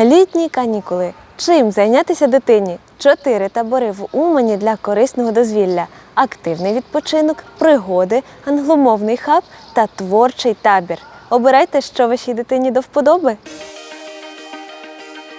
Літні канікули. Чим зайнятися дитині? Чотири табори в Умані для корисного дозвілля: активний відпочинок, пригоди, англомовний хаб та творчий табір. Обирайте, що вашій дитині до вподоби.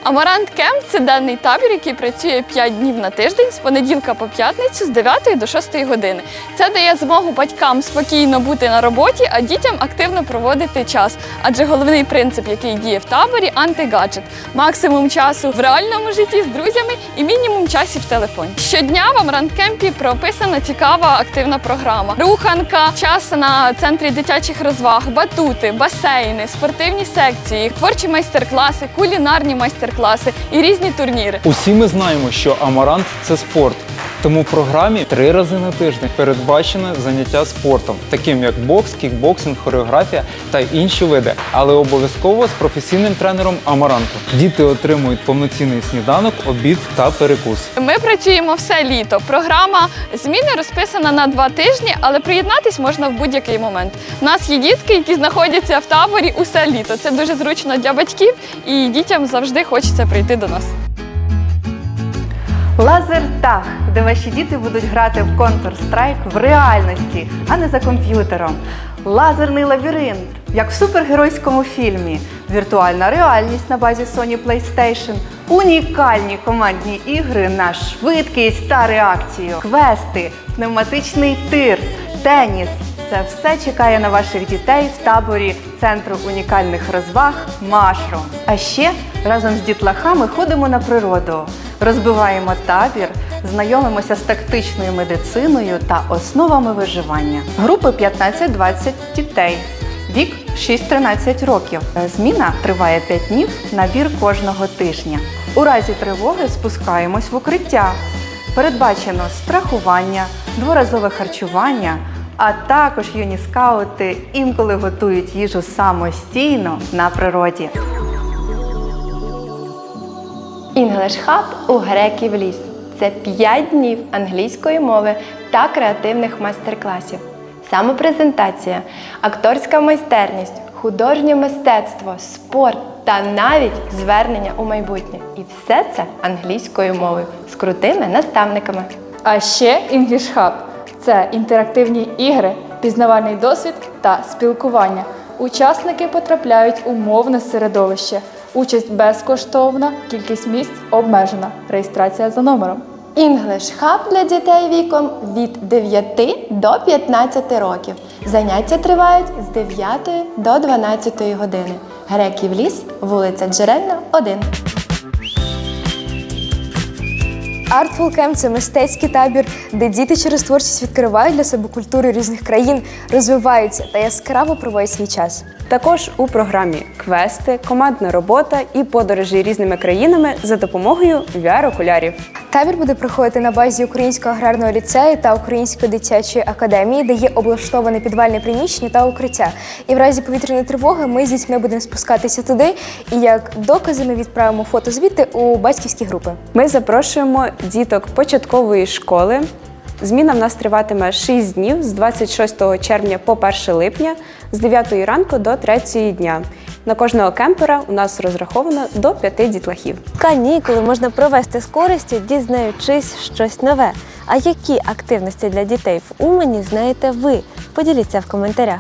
Амарант Кемп це денний табір, який працює 5 днів на тиждень з понеділка по п'ятницю з 9 до 6 години. Це дає змогу батькам спокійно бути на роботі, а дітям активно проводити час. Адже головний принцип, який діє в таборі антигаджет. Максимум часу в реальному житті з друзями і мінімум часів в телефоні. Щодня в Амарант Кемпі прописана цікава активна програма. Руханка, час на центрі дитячих розваг, батути, басейни, спортивні секції, творчі майстер-класи, кулінарні майстер-класи і різні турніри. Усі ми знаємо, що амарант це спорт. Тому в програмі три рази на тиждень передбачено заняття спортом, таким як бокс, кікбоксинг, хореографія та інші види, але обов'язково з професійним тренером амаранту. Діти отримують повноцінний сніданок, обід та перекус. Ми працюємо все літо. Програма зміни розписана на два тижні, але приєднатись можна в будь-який момент. У нас є дітки, які знаходяться в таборі усе літо. Це дуже зручно для батьків, і дітям завжди хочеться прийти до нас. Лазертаг, де ваші діти будуть грати в Counter-Strike в реальності, а не за комп'ютером. Лазерний лабіринт, як в супергеройському фільмі. Віртуальна реальність на базі Sony PlayStation. Унікальні командні ігри на швидкість та реакцію. Квести, пневматичний тир, теніс. Це все чекає на ваших дітей в таборі Центру унікальних розваг Машрум. А ще разом з дітлахами ходимо на природу, розбиваємо табір, знайомимося з тактичною медициною та основами виживання. Групи 15-20 дітей. Вік 6-13 років. Зміна триває 5 днів, набір кожного тижня. У разі тривоги спускаємось в укриття. Передбачено страхування, дворазове харчування, а також юні скаути інколи готують їжу самостійно на природі. English Hub у греків ліс. Це 5 днів англійської мови та креативних майстер-класів. Самопрезентація, акторська майстерність, художнє мистецтво, спорт та навіть звернення у майбутнє. І все це англійською мовою з крутими наставниками. А ще English Hub – це інтерактивні ігри, пізнавальний досвід та спілкування. Учасники потрапляють у мовне середовище. Участь безкоштовна, кількість місць обмежена. Реєстрація за номером. English Hub для дітей віком від 9 до 15 років. Заняття тривають з 9 до 12 години. Греків ліс, вулиця Джерельна, 1. Artful Camp – це мистецький табір, де діти через творчість відкривають для себе культури різних країн, розвиваються та яскраво проводять свій час. Також у програмі квести, командна робота і подорожі різними країнами за допомогою VR-окулярів. Табір буде проходити на базі Українського аграрного ліцею та Української дитячої академії, де є облаштоване підвальне приміщення та укриття. І в разі повітряної тривоги ми з дітьми будемо спускатися туди. І як докази ми відправимо фото звідти у батьківські групи. Ми запрошуємо діток початкової школи. Зміна в нас триватиме 6 днів з 26 червня по 1 липня з 9 ранку до 3 дня. На кожного кемпера у нас розраховано до 5 дітлахів. Канікули можна провести з користю, дізнаючись щось нове. А які активності для дітей в Умані знаєте ви? Поділіться в коментарях.